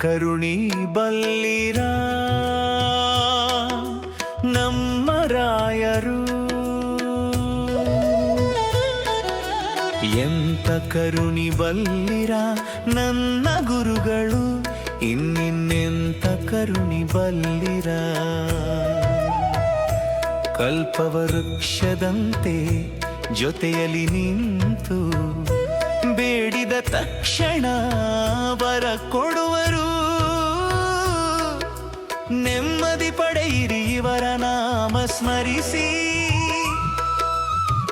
ಕರುಣಿ ಬಲ್ಲಿರ. ನಮ್ಮ ರಾಯರು. ಎಂತ ಕರುಣಿ ಬಲ್ಲಿರ ನನ್ನ ಗುರುಗಳು ಇನ್ನಿನ್ನೆಂತ ಕರುಣಿ ಬಲ್ಲಿರ. ಕಲ್ಪವೃಕ್ಷದಂತೆ ಜೊತೆಯಲ್ಲಿ ನಿಂತು ಬೇಡಿದ ತಕ್ಷಣ ಬರ ಕೊಡುವರು. ನೆಮ್ಮದಿ ಪಡೆಯಿರಿ ಇವರ ನಾಮ ಸ್ಮರಿಸಿ.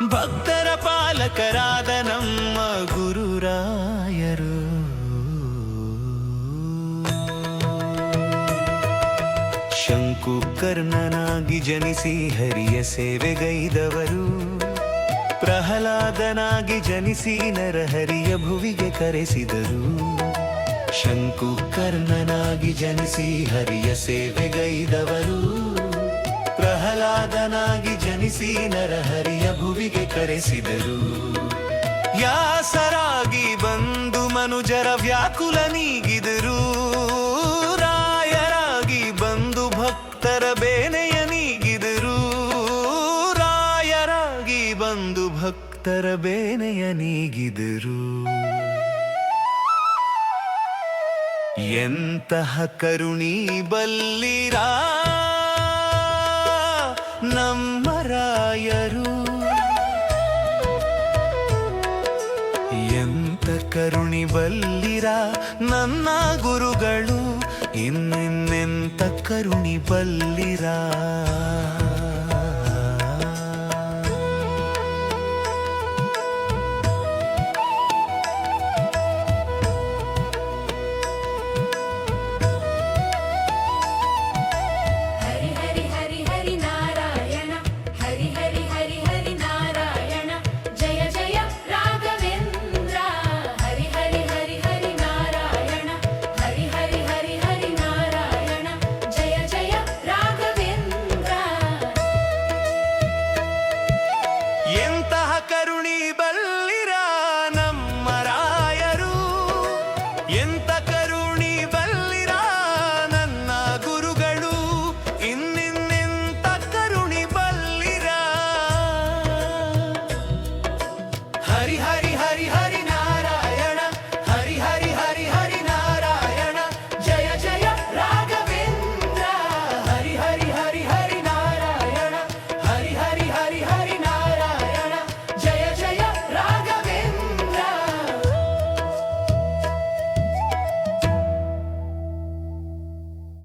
ಭಕ್ತರ ಪಾಲಕರಾದ ನಮ್ಮ ಗುರುರಾಯರು. ಶಂಕುಕರ್ಣನಾಗಿ ಜನಿಸಿ ಹರಿಯ ಸೇವೆಗೈದವರು ಪ್ರಹ್ಲಾದನಾಗಿ ಜನಿಸಿ ನರಹರಿಯ ಭುವಿಗೆ ಕರೆಸಿದರು. ಶಂಕುಕರ್ಣನಾಗಿ ಜನಿಸಿ ಹರಿಯ ಸೇವೆಗೈದವರು. ಪ್ರಹ್ಲಾದನಾಗಿ ಜನಿಸಿ ನರಹರಿಯ ಭುವಿಗೆ ಕರೆಸಿದರು. ಯಾಸರಾಗಿ ಬಂದು ಮನುಜರ ವ್ಯಾಕುಲ ನೀಗಿದರು. ಭಕ್ತರ ಬೇನೆಯ ನೀಗಿದರು. ಎಂತಹ ಕರುಣಿ ಬಲ್ಲಿರಾ ನಮ್ಮ ರಾಯರು ಎಂತ ಕರುಣಿ ಬಲ್ಲಿರ ನನ್ನ ಗುರುಗಳು ಇನ್ನೆನ್ನೆಂತ ಕರುಣಿ ಬಲ್ಲಿರ.